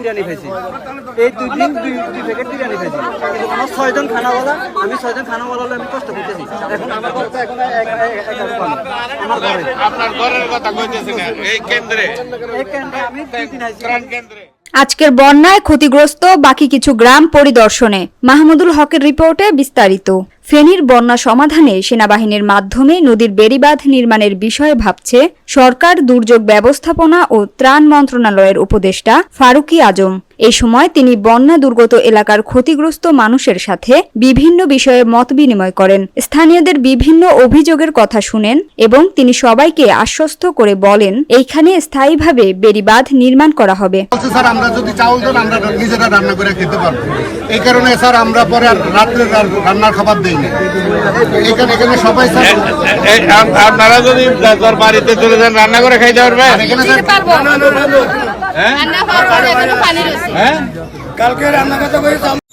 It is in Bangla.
বিরিয়ানি খাইছি এই দুই দিন দুই দুই প্যাকেট বিরিয়ানি খাইছি আমার ছয়জন খানাওয়ালা আমি ছয়জন খানাওয়ালা হলে আমি কষ্ট করতেছি এখন আমার খরচা এখন ঘরে আপনার ঘরের কথা কইতেছি না এই কেন্দ্রে এই কেন্দ্রে আমি দুই দিন আইছি কেন্দ্রে আজকের বন্যায় ক্ষতিগ্রস্ত বাকি কিছু গ্রাম পরিদর্শনে মাহমুদুল হকের রিপোর্টে বিস্তারিত ফেনীর বন্যা সমাধানে সেনাবাহিনীর মাধ্যমে নদীর বেড়িবাঁধ নির্মাণের বিষয়ে ভাবছে সরকার দুর্যোগ ব্যবস্থাপনা ও ত্রাণ মন্ত্রণালয়ের উপদেষ্টা ফারুকি আজম। এই সময় তিনি বন্যা দুর্গত এলাকার ক্ষতিগ্রস্ত মানুষের সাথে বিভিন্ন বিষয়ে মত বিনিময় করেন। স্থানীয়দের বিভিন্ন অভিযোগের কথা শুনেন এবং তিনি সবাইকে আশ্বস্ত করে বলেন, এইখানে স্থায়ীভাবে বেড়িবাঁধ নির্মাণ করা হবে। আমরা যদি চাউল আমরা নিজেরা রান্না করে খেতে পারব। এই কারণে, স্যার, আমরা পরে রাত্রে রান্নার খাবার দিই আপনারা যদি বাড়িতে চলে যান রান্না করে খাইতে পারবে? কালকে রান্না হওয়ার